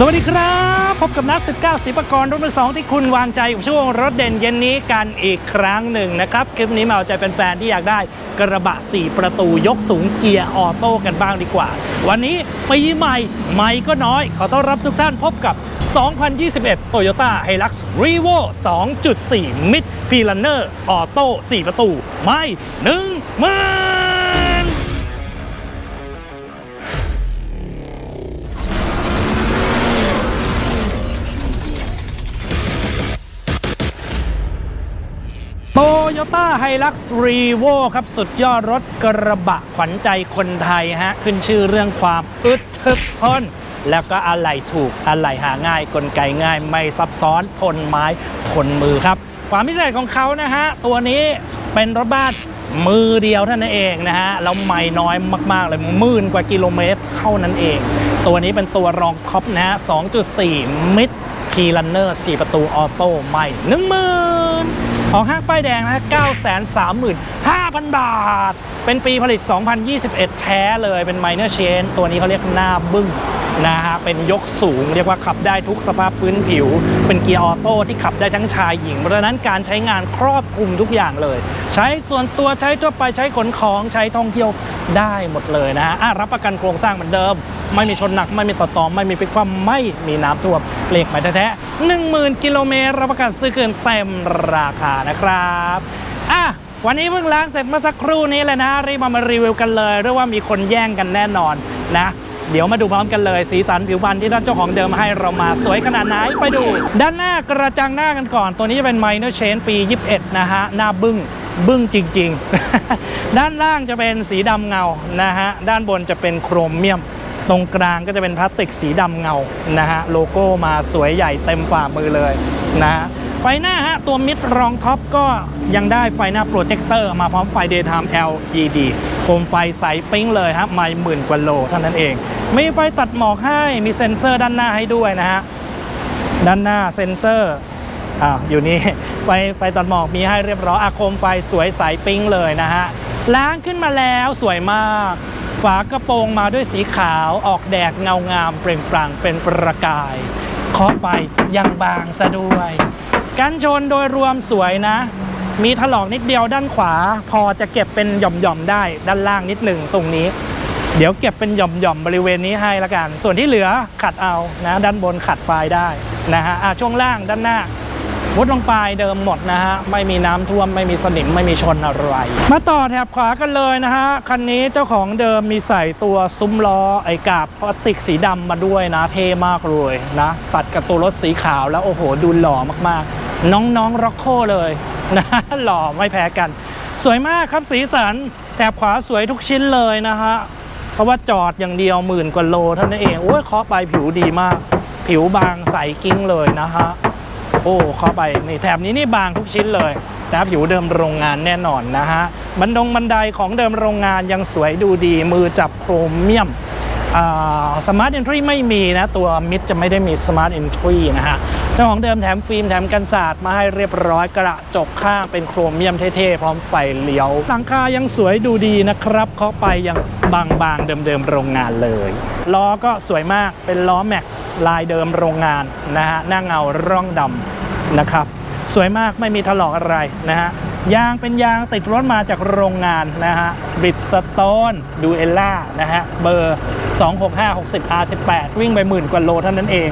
สวัสดีครับ พบกับนัก 19ศิปกรรุ่นมือสองที่คุณวางใจกับช่วงรถเด่นเย็นนี้กันอีกครั้งหนึ่งนะครับ คลิปนี้มาเอาใจแฟนๆที่อยากได้กระบะ 4 ประตูยกสูงเกียร์ออโต้กันบ้างดีกว่า วันนี้ปีใหม่ใหม่ก็น้อย ขอต้อนรับทุกท่านพบกับ 2021 Toyota Hilux Revo 2.4 Mid p l a n n e r Auto 4 ประตู ไม่หนึ่งมื่น โยต้าไฮลักซ์รีโวครับ สุดยอดรถกระบะขวัญใจคนไทยฮะ ขึ้นชื่อเรื่องความอึดทึกทน แล้วก็อะไหล่ถูกอะไหล่หาง่าย กลไกง่าย ไม่ซับซ้อนทนไม้ทนมือครับ ความพิเศษของเขานะฮะ ตัวนี้เป็นรถบ้านมือเดียวเท่านั้นเองนะฮะแล้วไม่น้อยมาก ๆ เลยหมื่นกว่ากิโลเมตรเท่านั้นเอง ตัวนี้เป็นตัวรองท็อปนะฮะ2.4 มิดพีลันเนอร์4ประตูออโต้ใหม่10,000 ของห้างป้ายแดงนะ 935,000 บาท เป็นปีผลิต 2021 แท้เลย เป็น minor change ตัวนี้เขาเรียกหน้าบึ้ง นะฮะเป็นยกสูง เรียกว่าขับได้ทุกสภาพพื้นผิว เป็นเกียร์ออโต้ที่ขับได้ทั้งชายหญิง เพราะฉะนั้นการใช้งานครอบคลุมทุกอย่างเลย ใช้ส่วนตัวใช้ทั่วไปใช้ขนของใช้ท่องเที่ยวได้หมดเลยนะฮะรับประกันโครงสร้างเหมือนเดิม ไม่มีชนหนักไม่มีต่อตอมไม่มีพลิกคว่ำไม่มีน้ำท่วมเลขหมายแท้ๆหนึ่งหมื่นกิโลเมตรรับประกันซื้อคืนเต็มราคานะครับอะวันนี้เพิ่งล้างเสร็จเมื่อสักครู่นี้เลยนะรีบมามารีวิวกันเลยเรียกว่ามีคนแย่งกันแน่นอนนะ เดี๋ยวมาดูพร้อมกันเลย สีสันผิวพรรณที่ท่านเจ้าของเดิมให้เรามาสวยขนาดไหนไปดู ด้านหน้ากระจังหน้ากันก่อน ตัวนี้จะเป็น Minor Change ปี 21 นะฮะ หน้าบึ้งบึ้งจริง ๆ ด้านล่างจะเป็นสีดำเงานะฮะ ด้านบนจะเป็นโครเมียม ตรงกลางก็จะเป็นพลาสติกสีดำเงานะฮะโลโก้มาสวยใหญ่เต็มฝ่ามือเลยนะฮะไฟหน้าฮะตัวมิดรองท็อปก็ยังได้ไฟหน้าโปรเจคเตอร์มาพร้อมไฟ Daytime LED โคมไฟใสปิ้งเลยฮะไม่หมื่นกว่าโลเท่านั้นเอง มีไฟตัดหมอกให้มีเซ็นเซอร์ด้านหน้าให้ด้วยนะฮะด้านหน้าเซ็นเซอร์อ่าอยู่นี่ไฟไฟตัดหมอกมีให้เรียบร้อยอาโคมไฟสวยใสปิ้งเลยนะฮะล้างขึ้นมาแล้วสวยมาก ฝากระโปรงมาด้วยสีขาวออกแดดเงางามเปล่งปลั่งเป็นประกายเคาะไปยังบางซะด้วย กันชนโดยรวมสวยนะ มีถลอกนิดเดียวด้านขวา พอจะเก็บเป็นหย่อมๆได้ด้านล่างนิดหนึ่งตรงนี้ เดี๋ยวเก็บเป็นหย่อมๆบริเวณนี้ให้ละกัน ส่วนที่เหลือขัดเอานะด้านบนขัดปลายได้นะฮะช่วงล่างด้านหน้าวุดลงปลายเดิมหมดนะฮะ ไม่มีน้ำท่วมไม่มีสนิมไม่มีชนอะไร มาต่อแถบขวากันเลยนะฮะ คันนี้เจ้าของเดิมมีใส่ตัวซุ้มล้อไอ้กาบพลาสติกสีดำมาด้วยนะ เท่มากเลยนะ ตัดกับตัวรถสีขาวแล้วโอ้โหดูหล่อมากๆ น้องๆร็อกโคเลยนะหล่อไม่แพ้กัน สวยมากครับสีสันแถบขวาสวยทุกชิ้นเลยนะฮะ เพราะว่าจอดอย่างเดียวหมื่นกว่าโลเท่านั้นเองโอ้ยเคาะไปผิวดีมาก ผิวบางใสกิ้งเลยนะฮะโอ้เคาะไปนี่แถบนี้นี่บางทุกชิ้นเลยนะผิวเดิมโรงงานแน่นอนนะฮะบันดงบันไดของเดิมโรงงานยังสวยดูดีมือจับโครเมียม สมาร์ท e อนทรีไม่มีนะ ตัวมิดจะไม่ได้มีสมาร์ท e อนทรีนะฮะ เจ้าของเดิมแถมฟิล์มแถมกันศาสตร์มาให้เรียบร้อยกระจกข้างเป็นโครเมียมเท่ๆ พร้อมไฟเลี้ยวหลังคายังสวยดูดีนะครับเคาะไปยังบางๆ เดิมๆ โรงงานเลยล้อก็สวยมากเป็นล้อแม็กลายเดิมโรงงานนะฮะหน้าเงาร่องดำนะครับ สวยมากไม่มีถลอกอะไรนะฮะยางเป็นยางติดรถมาจากโรงงานนะฮะบิดสโตนดูเอลล่านะฮะเบอร์ 26560 R18 วิ่งไปหมื่นกว่าโลเท่านั้นเอง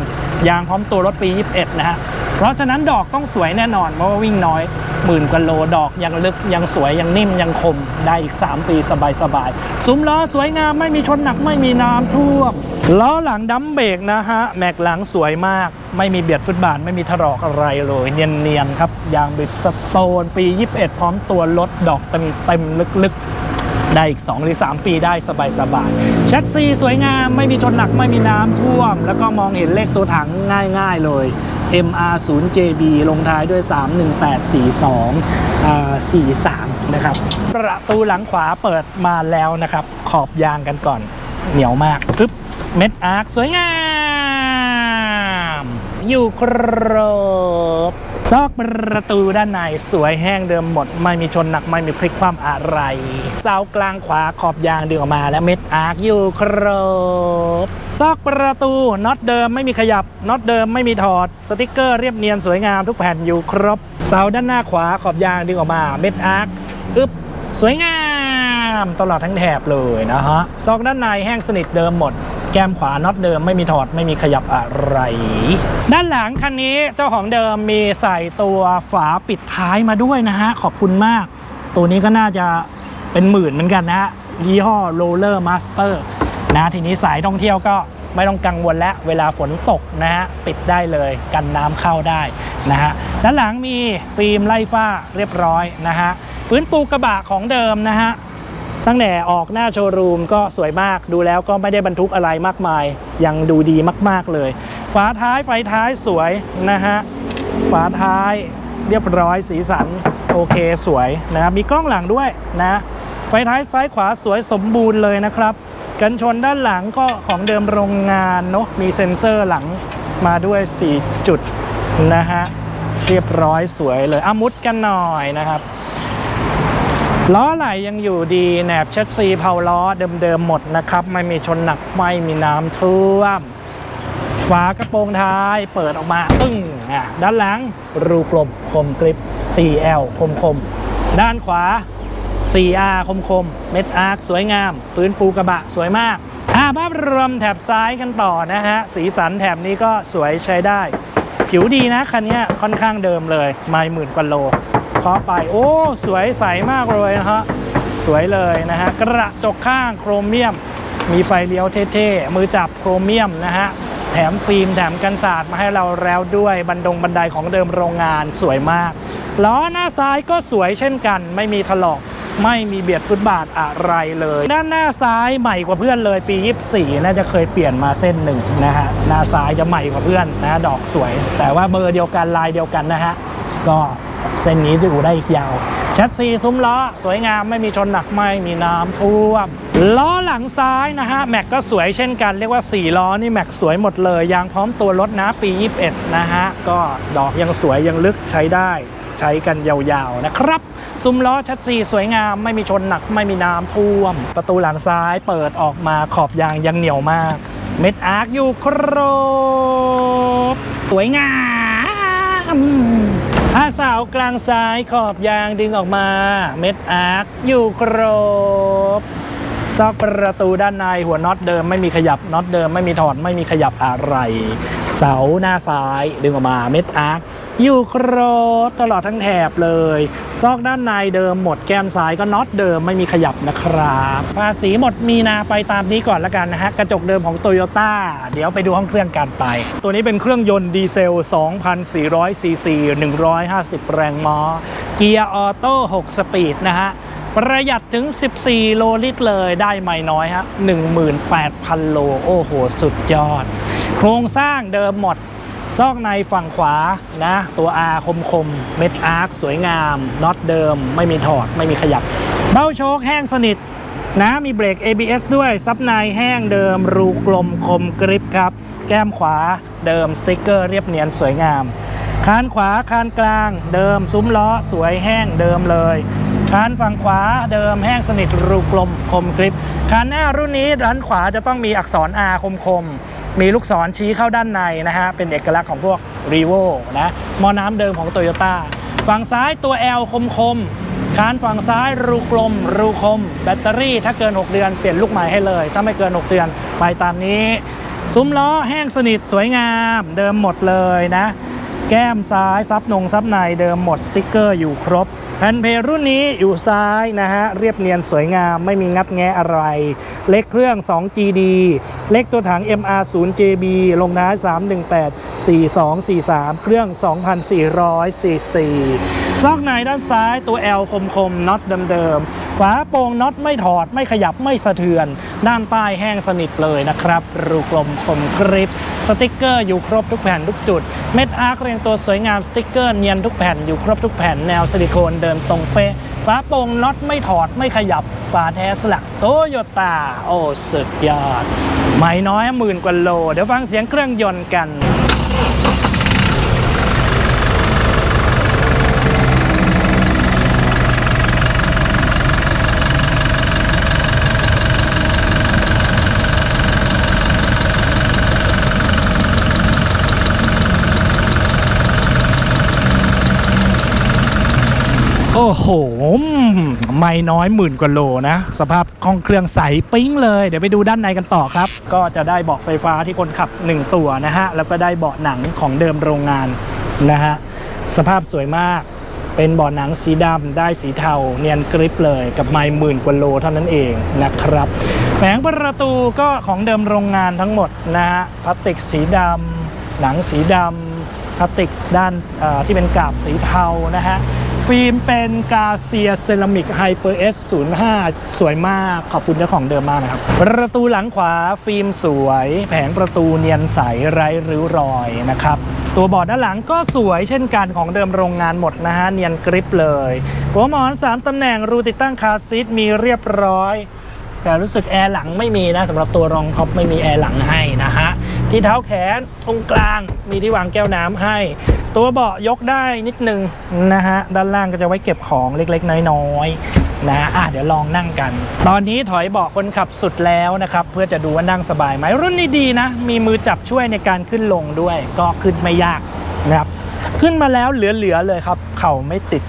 ยางพร้อมตัวรถปี 21 นะฮะ เพราะฉะนั้นดอกต้องสวยแน่นอนเพราะว่าวิ่งน้อยหมื่นกว่าโลดอกยังลึกยังสวยยังนิ่มยังคมได้อีก 3 ปีสบายๆซุ้มล้อสวยงามไม่มีชนหนักไม่มีน้ำท่วมล้อหลังดัมเบรกนะฮะ แม็กหลังสวยมาก ไม่มีเบียดฟุตบาท ไม่มีถลอกอะไรเลย เนียนๆครับ ยางบิดสโตนปี 21 พร้อมตัวรถดอกเต็มๆลึกๆ ได้อีก 2 หรือ 3 ปีได้สบายๆแชสซีสวยงามไม่มีชนหนักไม่มีน้ำท่วม แล้วก็มองเห็นเลขตัวถังง่ายๆเลย MR0JB ลงท้ายด้วย 31842อ่า43 นะครับ ประตูหลังขวาเปิดมาแล้วนะครับ ขอบยางกันก่อนเหนียวมากปึ๊บเม็ดอาร์คสวยงาม อยู่ครบ ซอกประตูด้านในสวยแห้งเดิมหมด ไม่มีชนหนักไม่มีพลิกคว่ำอะไรเสากลางขวาขอบยางดึงออกมาแล้วเม็ดอาร์คอยู่ครบซอกประตูน็อตเดิมไม่มีขยับน็อตเดิมไม่มีถอด สติกเกอร์เรียบเนียนสวยงามทุกแผ่นอยู่ครบ เสาด้านหน้าขวาขอบยางดึงออกมาเม็ดอาร์คอึบสวยงาม ตลอดทั้งแถบเลยนะฮะซอกด้านในแห้งสนิทเดิมหมด แก้มขวาน็อตเดิมไม่มีถอดไม่มีขยับอะไร ด้านหลังคันนี้เจ้าของเดิมมีใส่ตัวฝาปิดท้ายมาด้วยนะฮะ ขอบคุณมาก ตัวนี้ก็น่าจะเป็นหมื่นเหมือนกันนะฮะยี่ห้อ Roller Master นะทีนี้สายท่องเที่ยวก็ไม่ต้องกังวลแล้วเวลาฝนตกนะฮะปิดได้เลยกันน้ำเข้าได้นะฮะด้านหลังมีฟิล์มไล่ฝ้าเรียบร้อยนะฮะพื้นปูกระบะของเดิมนะฮะ ตั้งแต่ออกหน้าโชว์รูมก็สวยมากดูแล้วก็ไม่ได้บรรทุกอะไรมากมาย ยังดูดีมากๆเลย ฝาท้ายไฟท้ายสวยนะฮะฝาท้ายเรียบร้อยสีสันโอเคสวยนะครับมีกล้องหลังด้วยนะไฟท้ายซ้ายขวาสวยสมบูรณ์เลยนะครับ กันชนด้านหลังก็ของเดิมโรงงานเนาะมีเซ็นเซอร์หลังมาด้วย 4 จุดนะฮะเรียบร้อยสวยเลยอามุดกันหน่อยนะครับ ล้อไหลยังอยู่ดีแหนบเช็ดซีเพาล้อเดิมๆหมดนะครับ ไม่มีชนหนักไม่มีน้ำท่วม ฝากระโปรงท้ายเปิดออกมาตึ้งอะด้านหลังรูกลมคมกริป 4L คมคมๆด้านขวา 4R คมคมๆเม็ดอาร์คสวยงาม พื้นปูกระบะสวยมากอ่าภาพรวมแถบซ้ายกันต่อนะฮะ สีสันแถบนี้ก็สวยใช้ได้ ผิวดีนะคันนี้ค่อนข้างเดิมเลย ไม่หมื่นกว่าโล เคาะไป โอ้ สวยใสมากเลยนะฮะสวยเลยนะฮะกระจกข้างโครเมียม มีไฟเลี้ยวเท่ๆมือจับโครเมียมนะฮะแถมฟิล์มแถมกันศาสตร์มาให้เราแล้วด้วยบันดงบันไดของเดิมโรงงานสวยมากล้อหน้าซ้ายก็สวยเช่นกัน ไม่มีถลอกไม่มีเบียดฟุตบาทอะไรเลย ด้านหน้าซ้ายใหม่กว่าเพื่อนเลยปี 24 น่าจะเคยเปลี่ยนมาเส้นหนึ่งนะฮะหน้าซ้ายจะใหม่กว่าเพื่อนนะดอกสวย แต่ว่าเบอร์เดียวกันลายเดียวกันนะฮะก็ เส้นนี้จะอยู่ได้อีกยาวแชสซีซุ้มล้อ สวยงามไม่มีชนหนักไม่มีน้ำท่วม ล้อหลังซ้ายนะฮะ แม็กก็สวยเช่นกัน เรียกว่า 4 ล้อนี่แม็กสวยหมดเลย ยางพร้อมตัวรถนะปี 21 นะฮะ ก็ดอกยังสวยยังลึกใช้ได้ใช้กันยาวๆนะครับ ซุ้มล้อชัดซีสวยงามไม่มีชนหนักไม่มีน้ำท่วม ประตูหลังซ้ายเปิดออกมาขอบยางยังเหนียวมาก เม็ดอาร์คอยู่ครบ สวยงาม ผ้าสาวกลางซ้ายขอบยางดึงออกมา เม็ดอาร์คอยู่ครบซอกประตูด้านในหัวน็อตเดิมไม่มีขยับน็อตเดิมไม่มีถอดไม่มีขยับอะไร เสาหน้าซ้ายดึงออกมาเม็ดอาร์คอยู่ครบตลอดทั้งแถบเลย ซอกด้านในเดิมหมดแก้มซ้ายก็น็อตเดิมไม่มีขยับนะครับภาษีหมดมีนาไปตามนี้ก่อนละกันนะฮะ กระจกเดิมของโตโยต้าเดี๋ยวไปดูห้องเครื่องกันไป ตัวนี้เป็นเครื่องยนต์ดีเซล 2,400 ซีซี 150 แรงม้าเกียร์ออโต้ 6 สปีดนะฮะประหยัดถึง 14 โลลิตรเลยได้ไม่น้อยฮะ 18,000 โล โอ้โห สุดยอด โครงสร้างเดิมหมด ซอกในฝั่งขวานะ ตัว R คมคมเม็ดอาร์คสวยงามน็อตเดิม ไม่มีถอด ไม่มีขยับ เบ้าโชคแห้งสนิทนะมีเบรก ABS ด้วย ซับในแห้งเดิม รูกลมคมกริปครับ แก้มขวาเดิมสติกเกอร์เรียบเนียนสวยงาม คานขวาคานกลาง เดิมซุ้มล้อสวยแห้งเดิมเลยคานฝั่งขวาเดิมแห้งสนิทรูกลมคมกริปคานหน้ารุ่นนี้ด้านขวาจะต้องมีอักษร R คมคม มีลูกศรชี้เข้าด้านในนะฮะ เป็นเอกลักษณ์ของพวก r e v o นะมอน้ำเดิมของ Toyota ฝั่งซ้ายตัว L คมคมคานฝั่งซ้ายรูกลม รูคม แบตเตอรี่ถ้าเกิน 6 เดือนเปลี่ยนลูกใหม่ให้เลย ถ้าไม่เกิน 6 เดือนไปตามนี้ ซุ้มล้อแห้งสนิทสวยงาม เดิมหมดเลยนะ แก้มซ้ายซับนงซับในเดิมหมดสติ๊กเกอร์อยู่ครบ แผ่นเพลรุ่นนี้อยู่ซ้ายนะฮะเรียบเนียนสวยงามไม่มีงัดแงะอะไร เล็กเครื่อง 2GD เล็กตัวถัง MR0JB ลงท้าย 318 4243 เครื่อง 2,400 cc ซอกในด้านซ้ายตัว L คมคมๆน็อตเดิมๆฝาโปรงน็อตไม่ถอดไม่ขยับไม่สะเทือน ด้านใต้แห้งสนิทเลยนะครับ รูกลมคมกริป สติกเกอร์อยู่ครบทุกแผ่นทุกจุด เม็ดอาร์คเรียงตัวสวยงามสติกเกอร์เนียนทุกแผ่นอยู่ครบทุกแผ่นแนวซิลิโคนเดินตรงเป๊ะฝาโป่งน็อตไม่ถอดไม่ขยับฝาแท้สลักโตโยต้าโอ้สุดยอด ไม่น้อยหมื่นกว่าโล เดี๋ยวฟังเสียงเครื่องยนต์กัน อ้โห ไม่น้อยหมื่นกว่าโลนะ สภาพห้องเครื่องใสปิ้งเลย เดี๋ยวไปดูด้านในกันต่อครับ ก็จะได้เบาะไฟฟ้าที่คนขับ 1 ตัวนะฮะ แล้วก็ได้เบาะหนังของเดิมโรงงานนะฮะ สภาพสวยมาก เป็นเบาะหนังสีดำได้สีเทา เนียนกริปเลย กับไม่หมื่นกว่าโลเท่านั้นเองนะครับแผงประตูก็ของเดิมโรงงานทั้งหมดนะฮะ พลาสติกสีดำหนังสีดำพลาสติกด้านที่เป็นกาบสีเทานะฮะ ฟิล์มเป็นกาเซียเซรามิกไฮเปอร์เอส05สวยมากขอบคุณเจ้าของเดิมมากนะครับ ประตูหลังขวาฟิล์มสวย แผงประตูเนียนใสไร้ริ้วรอยนะครับตัวบอร์ดด้านหลังก็สวยเช่นกันของเดิมโรงงานหมดนะฮะเนียนกริปเลยหัวหมอน 3ตำแหน่งรูติดตั้งคาซีทมีเรียบร้อย แต่รู้สึกแอร์หลังไม่มีนะสำหรับตัวรองท็อปไม่มีแอร์หลังให้นะฮะ ที่เท้าแขนตรงกลางมีที่วางแก้วน้ำให้ ตัวเบาะยกได้นิดนึงนะฮะด้านล่างก็จะไว้เก็บของเล็กๆ น้อยๆนะอะเดี๋ยวลองนั่งกัน ตอนนี้ถอยเบาะคนขับสุดแล้วนะครับ เพื่อจะดูว่านั่งสบายไหมรุ่นนี้ดีนะ มีมือจับช่วยในการขึ้นลงด้วย ก็ขึ้นไม่ยากนะครับ ขึ้นมาแล้วเหลือๆเลยครับ เข่าไม่ติด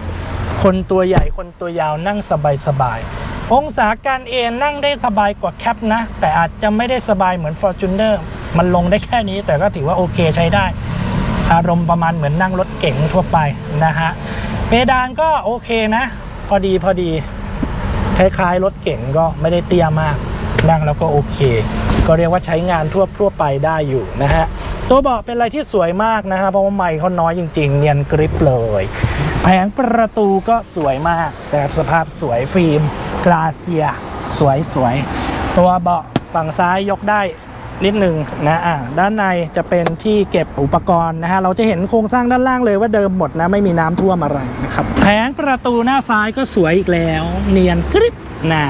คนตัวใหญ่คนตัวยาวนั่งสบายๆองศาการเอนนั่งได้สบายกว่าแคปนะ แต่อาจจะไม่ได้สบายเหมือน Fortuner มันลงได้แค่นี้แต่ก็ถือว่าโอเคใช้ได้ อารมณ์ประมาณเหมือนนั่งรถเก๋งทั่วไปนะฮะเพดานก็โอเคนะ พอดีพอดีคล้ายๆรถเก๋งก็ไม่ได้เตี้ยมาก นั่งแล้วก็โอเค ก็เรียกว่าใช้งานทั่วทั่วไปได้อยู่นะฮะตัวเบาะเป็นอะไรที่สวยมากนะฮะเพราะว่าไมค์เขาน้อยจริง ๆ เนียนกริปเลยแผงประตูก็สวยมากแต่สภาพสวยฟิล์มกราเซีย สวยสวยๆตัวเบาะฝั่งซ้ายยกได้ นิดหนึ่งนะอ่าด้านในจะเป็นที่เก็บอุปกรณ์นะฮะเราจะเห็นโครงสร้างด้านล่างเลยว่าเดิมหมดนะไม่มีน้ำท่วมอะไรนะครับแผงประตูหน้าซ้ายก็สวยอีกแล้ว เนียนกริบน่า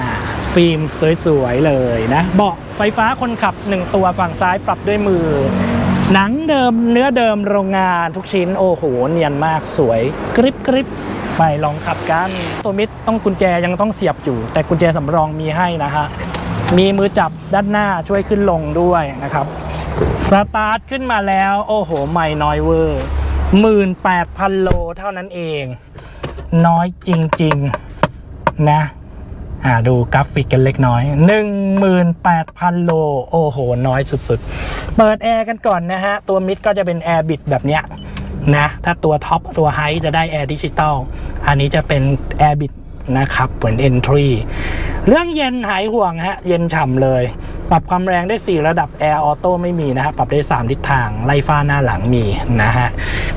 ฟิล์มสวยๆเลยนะเบาะไฟฟ้าคนขับ 1 ตัวฝั่งซ้ายปรับด้วยมือ หนังเดิมเนื้อเดิมโรงงานทุกชิ้นโอ้โหเนียนมากสวยกริบกริบไปลองขับกัน ตัวมิดต้องกุญแจยังต้องเสียบอยู่ แต่กุญแจสำรองมีให้นะฮะ มีมือจับด้านหน้าช่วยขึ้นลงด้วยนะครับสตาร์ทขึ้นมาแล้ว โอ้โหไม่น้อยเวอร์หมื่นแปดพันโลเท่านั้นเอง น้อยจริง ๆ นะอ่าดูกราฟิกกันเล็กน้อย 18,000 โล โอ้โห น้อยสุดๆ เปิดแอร์กันก่อนนะฮะ ตัวมิดก็จะเป็นแอร์บิดแบบเนี้ยนะ ถ้าตัวท็อปตัวไฮจะได้แอร์ดิจิตอลอันนี้จะเป็นแอร์บิด นะครับเหมือน Entry เรื่องเย็นหายห่วงฮะ เย็นฉ่ำเลย ปรับความแรงได้ 4 ระดับแอร์ออโต้ไม่มีนะฮะปรับได้ 3 ทิศทางไล่ฟ้าหน้าหลังมีนะฮะ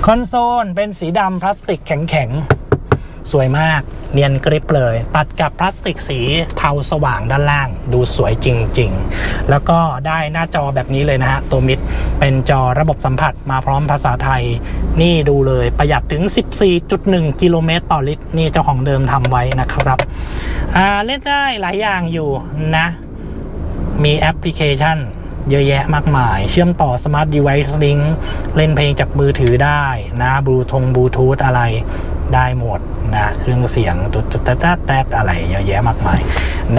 คอนโซลเป็นสีดำพลาสติกแข็งๆ สวยมาก เนียนกริปเลย ตัดกับพลาสติกสีเทาสว่างด้านล่าง ดูสวยจริง ๆ แล้วก็ได้หน้าจอแบบนี้เลยนะฮะ ตัวมิดเป็นจอระบบสัมผัสมาพร้อมภาษาไทย นี่ดูเลยประหยัดถึง 14.1 กิโลเมตรต่อลิตร นี่เจ้าของเดิมทำไว้นะครับเล่นได้หลายอย่างอยู่นะ มีแอปพลิเคชันเยอะแยะมากมาย เชื่อมต่อ Smart Device Link เล่นเพลงจากมือถือได้นะบลูทงบลูทูธอะไร ได้หมดนะเครื่องเสียงตุ๊ดตุ๊ดตุ๊ดแต๊ดอะไรเยอะแยะมากมาย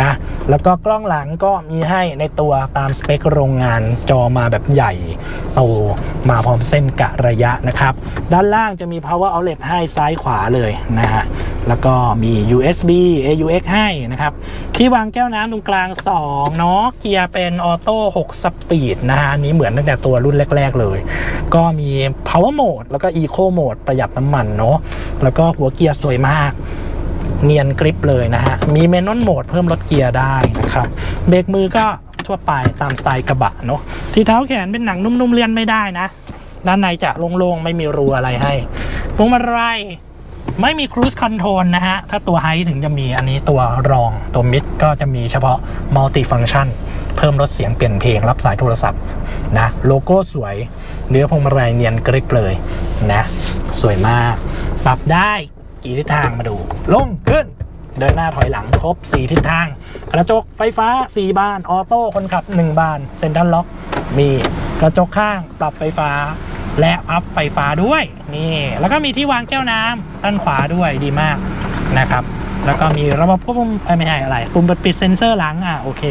นะแล้วก็กล้องหลังก็มีให้ในตัวตามสเปคโรงงานจอมาแบบใหญ่โตมาพร้อมเส้นกะระยะนะครับ ด้านล่างจะมี power outlet ให้ซ้ายขวาเลยนะฮะ แล้วก็มี USB AUX ให้นะครับ ที่วางแก้วน้ำตรงกลาง 2 เนาะ เกียร์เป็นออโต้ 6 สปีดนะฮะ อันนี้เหมือนตั้งแต่ตัวรุ่นแรก ๆ เลย ก็มี power mode แล้วก็ eco mode ประหยัดน้ำมันเนาะ แล้วก็หัวเกียร์สวยมาก เนียนกริปเลยนะฮะ มีเมนนโหมดเพิ่มลดเกียร์ได้นะครับ เบรกมือก็ทั่วไปตามสไตล์กระบะเนาะ ที่เท้าแขนเป็นหนังนุ่มๆเลียนไม่ได้นะ ด้านในจะโล่งๆไม่มีรูอะไรให้พวงมาลัย ไม่มีครู i คอนโทรลนะฮะ ถ้าตัวไฮถึงจะมีอันนี้ตัวรองตัวมิดก็จะมีเฉพาะมัลติฟัง c t ชันเพิ่มลดเสียงเปลี่ยนเพลงรับสายโทรศัพท์นะโลโก้สวย เนื้อพวงมาลัยเนียนกริปเลยนะ สวยมาก ปรับได้กี่ทิศทางมาดู ลงขึ้น เดินหน้าถอยหลังครบ 4 ทิศทาง กระจกไฟฟ้า 4 บาน ออโต้คนขับ 1 บาน เซ็นทรัลล็อก มีกระจกข้างปรับไฟฟ้า และอัพไฟฟ้าด้วย นี่แล้วก็มีที่วางแก้วน้ำด้านขวาด้วยดีมากนะครับแล้วก็มีระบบควบคุมไม่ใช่อะไร ปุ่มเปิดปิดเซ็นเซอร์หลังอะโอเค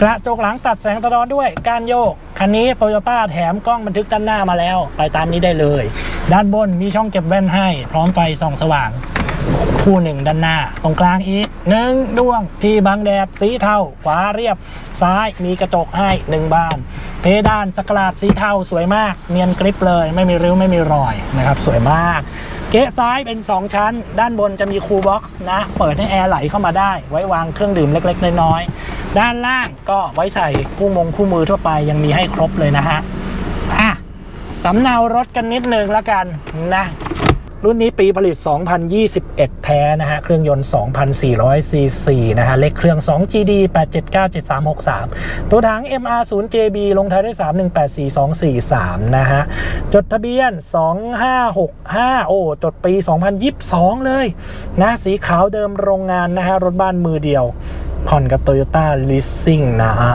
กระจกหลังตัดแสงสะท้อนด้วยการโยก คันนี้โตโยต้าแถมกล้องบันทึกด้านหน้ามาแล้ว ไปตามนี้ได้เลย ด้านบนมีช่องเก็บแว่นให้ พร้อมไฟส่องสว่าง คู่หนึ่งด้านหน้า ตรงกลางอีกหนึ่งดวงที่บังแดดสีเทาขวาเรียบ ซ้ายมีกระจกให้หนึ่งบาน เพดานสกลาดสีเทาสวยมาก เนียนกริบเลยไม่มีริ้วไม่มีรอยนะครับ สวยมาก เก๊ะซ้ายเป็น 2 ชั้น ด้านบนจะมีคูลบ็อกซ์นะ เปิดให้แอร์ไหลเข้ามาได้ ไว้วางเครื่องดื่มเล็ก ๆ น้อยๆด้านล่างก็ไว้ใส่คู่มงคู่มือทั่วไปยังมีให้ครบเลยนะฮะอะสำเนารถกันนิดนึงแล้วกันนะ รุ่นนี้ปีผลิต 2021 แท้นะฮะ เครื่องยนต์ 2,400 ซีซีนะฮะ เลขเครื่อง 2GD 8797363 ตัวถัง MR0JB ลงท้ายด้วย 31842243 นะฮะ จดทะเบียน 2565 โอ้ จดปี 2022 เลยนะสีขาวเดิมโรงงานนะฮะ รถบ้านมือเดียวผ่อนกับ Toyota Leasing นะฮะ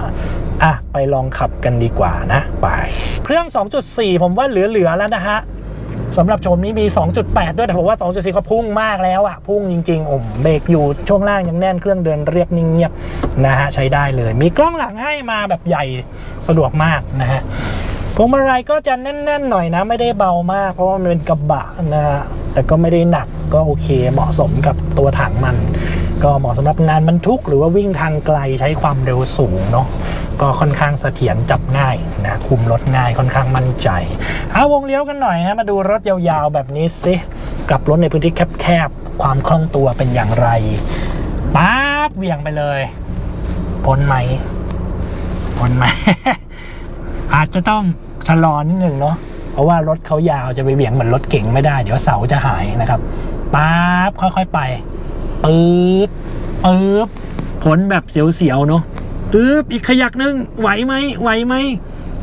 อะ ไปลองขับกันดีกว่านะ ไป เครื่อง 2.4 ผมว่าเหลือ ๆ แล้วนะฮะ สำหรับโฉมนี้มี 2.8 ด้วยแต่ผมว่า 2.4 ก็พุ่งมากแล้วอะพุ่งจริงๆโอ้เบรกอยู่ช่วงล่างยังแน่นเครื่องเดินเรียบนิ่งเงียบนะฮะใช้ได้เลย มีกล้องหลังให้มาแบบใหญ่สะดวกมากนะฮะพวงมาลัยก็จะแน่นๆหน่อยนะไม่ได้เบามาก เพราะว่ามันเป็นกระบะนะฮะแต่ก็ไม่ได้หนักก็โอเคเหมาะสมกับตัวถังมัน ก็เหมาะสำหรับงานบรรทุกหรือว่าวิ่งทางไกลใช้ความเร็วสูงเนาะ ก็ค่อนข้างเสถียรจับง่ายนะคุมรถง่ายค่อนข้างมั่นใจเอาวงเลี้ยวกันหน่อยฮะมาดูรถยาวๆแบบนี้สิกลับรถในพื้นที่แคบๆความคล่องตัวเป็นอย่างไรป๊าบเวี่ยงไปเลยพ้นไหมพ้นไหมอาจจะต้องชะลอนิดหนึ่งเนาะเพราะว่ารถเขายาวจะไปเบี่ยงเหมือนรถเก่งไม่ได้ เดี๋ยวเสาจะหายนะครับป๊าบค่อยๆไปปื๊ดปื๊บพ้นแบบเสียวๆเนาะ ปึ๊บอีกขยักหนึ่งไหวไหมไหวไหม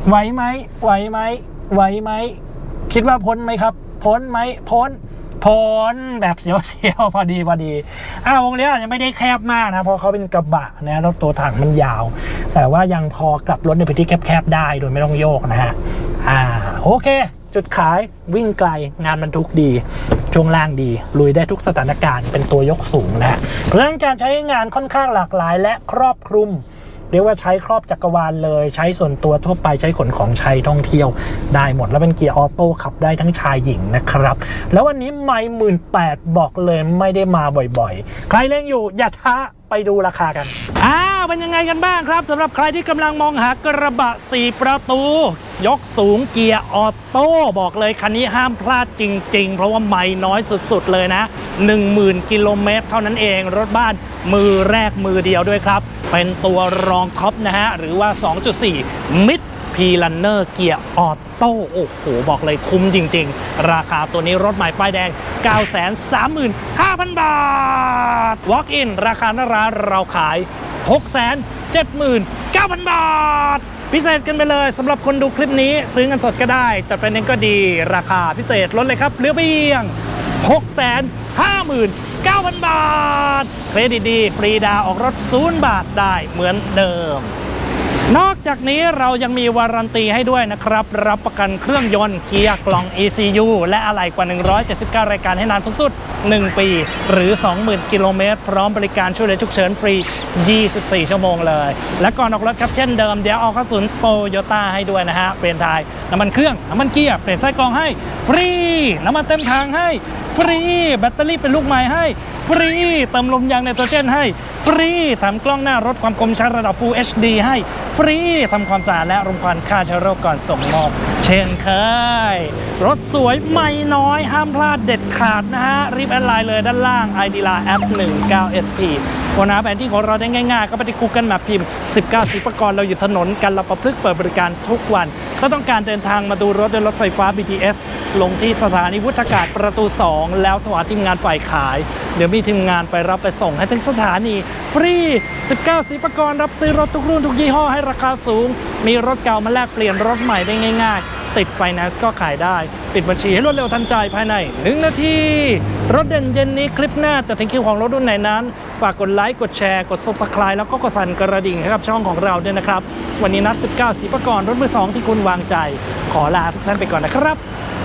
ไหวไหมไหวไหมไหวไหมคิดว่าพ้นไหมครับ พ้นไหมพ้นพ้นแบบเสียวๆพอดีพอดีอ้าววงเลี้ยวอาจจะไม่ได้แคบมากนะ เพราะเขาเป็นกระบะนะแล้วตัวถังมันยาว แต่ว่ายังพอกลับรถในพื้นที่แคบๆได้โดยไม่ต้องโยกนะฮะอ่าโอเค จุดขายวิ่งไกลงานบรรทุกดีช่วงล่างดี ลุยได้ทุกสถานการณ์เป็นตัวยกสูงนะฮะเราะฉะนั้นการใช้งานค่อนข้างหลากหลายและครอบคลุม เรียกว่าใช้ครอบจักรวาลเลย ใช้ส่วนตัวทั่วไปใช้ขนของใช้ท่องเที่ยวได้หมด แล้วเป็นเกียร์ออโต้ขับได้ทั้งชายหญิงนะครับ แล้ววันนี้ไม่หมื่นแปดบอกเลยไม่ได้มาบ่อยๆ ใครเล่นอยู่อย่าช้าไปดูราคากัน อ้าวเป็นยังไงกันบ้างครับสำหรับใครที่กำลังมองหากระบะ 4 ประตู ยกสูงเกียร์ออโต้บอกเลยคันนี้ห้ามพลาดจริง ๆ เพราะว่าไม่น้อยสุดๆเลยนะ 10,000 กิโลเมตรเท่านั้นเองรถบ้านมือแรกมือเดียวด้วยครับ เป็นตัวรองท็อปนะฮะ หรือว่า 2.4 มิดพีลันเนอร์เกียร์ออโต้โอ้โห บอกเลยคุ้มจริง ๆ ราคาตัวนี้รถใหม่ป้ายแดง 935,000 บาท Walk in ราคาหน้าร้านเราขาย 679,000 บาท พิเศษกันไปเลยสำหรับคนดูคลิปนี้ ซื้อเงินสดก็ได้ จัดไฟแนนซ์ก็ดีราคาพิเศษลดเลยครับเหลือเพียง 9,000 บาท เครดิตดีฟรีดาวออกรถศูนย์บาทได้เหมือนเดิม นอกจากนี้เรายังมีวารันตีให้ด้วยนะครับ รับประกันเครื่องยนต์เกียร์กล่อง ECU และอะไหล่กว่า 179 รายการให้นานสูงสุด 1 ปี หรือ 20,000 กิโลเมตร พร้อมบริการช่วยเหลือฉุกเฉินฟรี 24 ชั่วโมงเลย และก่อนออกรถครับเช่นเดิม เดี๋ยวเอากระสุนโตโยต้าให้ด้วยนะฮะ เปลี่ยนทายน้ำมันเครื่อง น้ำมันเกียร์ เปลี่ยนไส้กรองให้ฟรี น้ำมันเต็มทางให้ฟรี แบตเตอรี่เป็นลูกใหม่ให้ฟรี เติมลมยางในโตรเจนให้ ฟรีทำกล้องหน้ารถความคมชัดระดับ Full HD ให้ฟรีทำความสะอาดและรมควันฆ่าเชื้อโรคก่อนส่งมอบเช่นเคย รถสวยไม่น้อยห้ามพลาดเด็ดขาดนะฮะ รีบแอดไลน์เลยด้านล่าง ID ลาแอป 19SP ค้นหาแผนที่ของเราได้ง่ายๆ ก็ไปที่ Google Map พิมพ์ 19สิประกรณ์เราอยู่ถนนกันเราประพฤกษ์เปิดบริการทุกวัน ถ้าต้องการเดินทางมาดูรถด้วยรถไฟฟ้า BTS ลงที่สถานีวุฒากาศประตู 2 แล้วโทรหาทีมงานฝ่ายขาย เดี๋ยวมีทีมงานไปรับไปส่งให้ถึงสถานี ฟรี 19 สีประกรรับซื้อรถทุกรุ่นทุกยี่ห้อให้ราคาสูง มีรถเก่ามาแลกเปลี่ยนรถใหม่ได้ง่าย ๆ ติดไฟแนนซ์ก็ขายได้ ปิดบัญชีให้รวดเร็วทันใจภายใน 1 นาที รถเด่นเย็นนี้คลิปหน้าจะถึงคิวของรถรุ่นไหนนั้น ฝากกดไลค์กดแชร์กด subscribe แล้วก็กดสั่นกระดิ่งให้กับช่องของเราด้วยนะครับวันนี้นัด 19 สีประกรรถมือสองที่คุณวางใจ ขอลาทุกท่านไปก่อนนะครับ